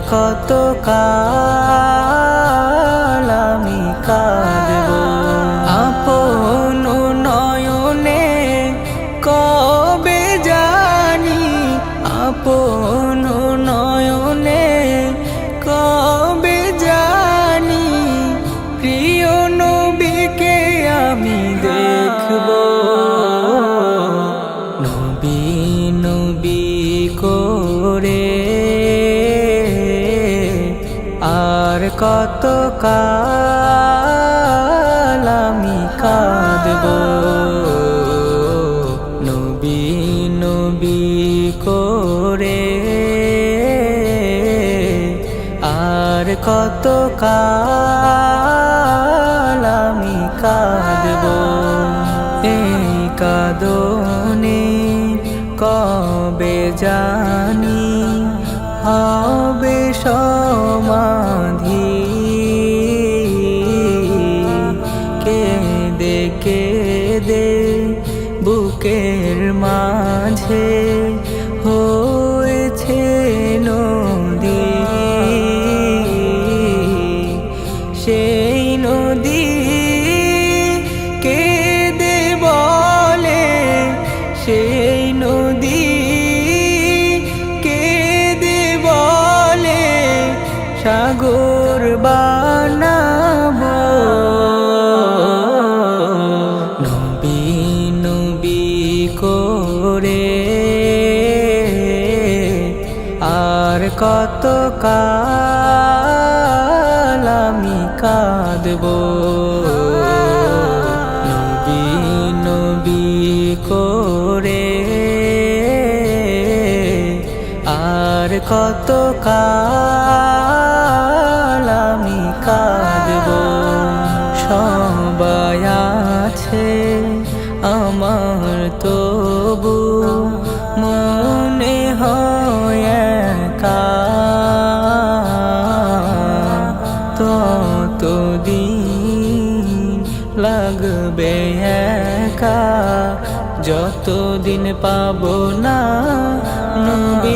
কত কালামি কাঁদব? আপন নয়নে কবে জানি? আপন নয়নে কত কাল আমি কাঁদব? নবী নবী করে আর কত আমি কাঁদব? এই কাদনে কবে জানি হবে বুকের মাঝে হয়েছে নদী। সেই নদী কেঁদে বলে সেই নদী কেঁদে বলে সাগর বানাবো করে আর কত কাল আমি কাঁদব। নবী নবী করে। আর কত কাল আমি কাঁদব। সবাই আছে আমার তবু মনে হয় একা। ততদিন লাগবে একা। যতদিন পাবো না নবীর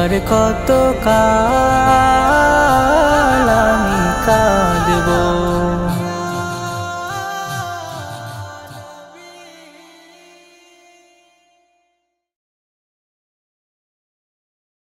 আর কত কাল আমি কাঁদব